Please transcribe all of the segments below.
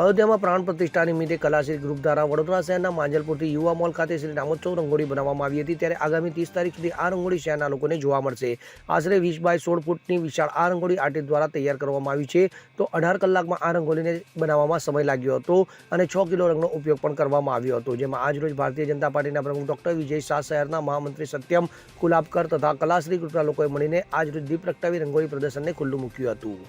અયોધ્યામાં પ્રાણ પ્રતિષ્ઠા નિમિત્તે કલાશ્રી ગ્રુપ દ્વારા વડોદરા શહેરના માંજલપુરથી યુવા મોલ ખાતે શ્રી રામોત્સવ રંગોળી બનાવવામાં આવી હતી. ત્યારે આગામી ત્રીસ તારીખ સુધી આ રંગોળી શહેરના લોકોને જોવા મળશે. આશરે વીસ બાય સોળ ફૂટની વિશાળ આ રંગોળી આર્ટિસ્ટ દ્વારા તૈયાર કરવામાં આવી છે. તો અઢાર કલાકમાં આ રંગોળીને બનાવવામાં સમય લાગ્યો હતો અને છ કિલો રંગનો ઉપયોગ પણ કરવામાં આવ્યો હતો. જેમાં આજરોજ ભારતીય જનતા પાર્ટીના પ્રમુખ ડોક્ટર વિજય શાહ શહેરના મહામંત્રી સત્યમ કુલાબકર તથા કલાશ્રી ગ્રુપના લોકોએ મળીને આજરોજ દીપ પ્રગટાવી રંગોળી પ્રદર્શનને ખુલ્લું મૂક્યું હતું.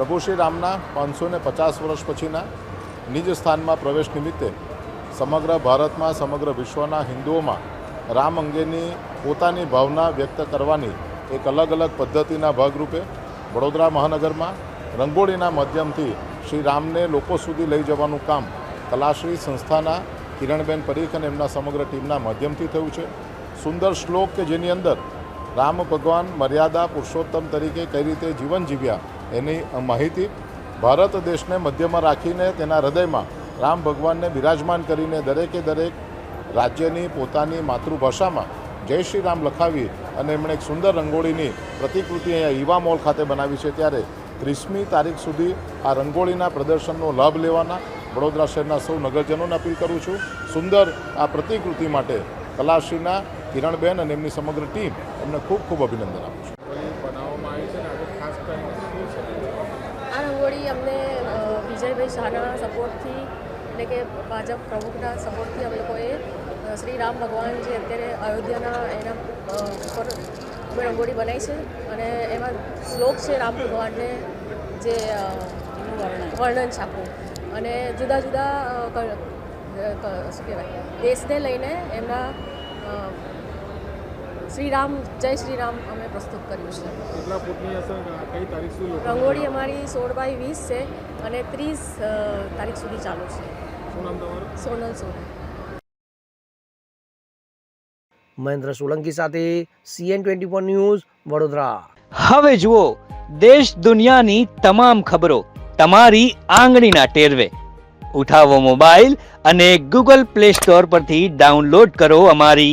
પ્રભુ શ્રી રામના પાંચસો ને પચાસ વર્ષ પછીના નિજ સ્થાનમાં પ્રવેશ નિમિત્તે સમગ્ર ભારતમાં, સમગ્ર વિશ્વના હિન્દુઓમાં રામ અંગેની પોતાની ભાવના વ્યક્ત કરવાની એક અલગ અલગ પદ્ધતિના ભાગરૂપે વડોદરા મહાનગરમાં રંગોળીના માધ્યમથી શ્રી રામને લોકો સુધી લઈ જવાનું કામ કલાશ્રી સંસ્થાના કિરણબેન પરીખ અને એમના સમગ્ર ટીમના માધ્યમથી થયું છે. સુંદર શ્લોક કે જેની અંદર રામ ભગવાન મર્યાદા પુરુષોત્તમ તરીકે કઈ રીતે જીવન જીવ્યા એની માહિતી ભારત દેશને મધ્યમાં રાખીને તેના હૃદયમાં રામ ભગવાનને બિરાજમાન કરીને દરેકે દરેક રાજ્યની પોતાની માતૃભાષામાં જય શ્રી રામ લખાવી અને એમણે એક સુંદર રંગોળીની પ્રતિકૃતિ અહીંયા યુવા મોલ ખાતે બનાવી છે. ત્યારે ત્રીસમી તારીખ સુધી આ રંગોળીના પ્રદર્શનનો લાભ લેવાના વડોદરા શહેરના સૌ નગરજનોને અપીલ કરું છું. સુંદર આ પ્રતિકૃતિ માટે કલાશ્રીના કિરણબેન અને એમની સમગ્ર ટીમ એમને ખૂબ ખૂબ અભિનંદન આપું છું બનાવવામાં આવી છે ને આજે ખાસ કરીને શું છે આ રંગોળી અમને વિજયભાઈ શાહના સપોર્ટથી, એટલે કે ભાજપ પ્રમુખના સપોર્ટથી અમે લોકોએ શ્રી રામ ભગવાન જે અત્યારે અયોધ્યાના એના ઉપર અમે રંગોળી બનાવી છે અને એમાં શ્લોક છે રામ ભગવાનને જે વર્ણન છાપું અને જુદા જુદા શું કહેવાય, દેશને લઈને એમના શ્રી રામ જય શ્રી રામ અમે પ્રસ્તુત કર્યું છે. રંગોળી અમારી સોળ બાય વીસ છે અને ત્રીસ તારીખ સુધી ચાલુ છે. સોનલ સોનલ મહેન્દ્ર સોલંકી સાથે CN twenty four news Vadodara. હવે જુઓ દેશ દુનિયાની તમામ ખબરો તમારી આંગળીના ટેરવે. ઉઠાવો મોબાઈલ અને ગૂગલ પ્લે સ્ટોર પરથી ડાઉનલોડ કરો અમારી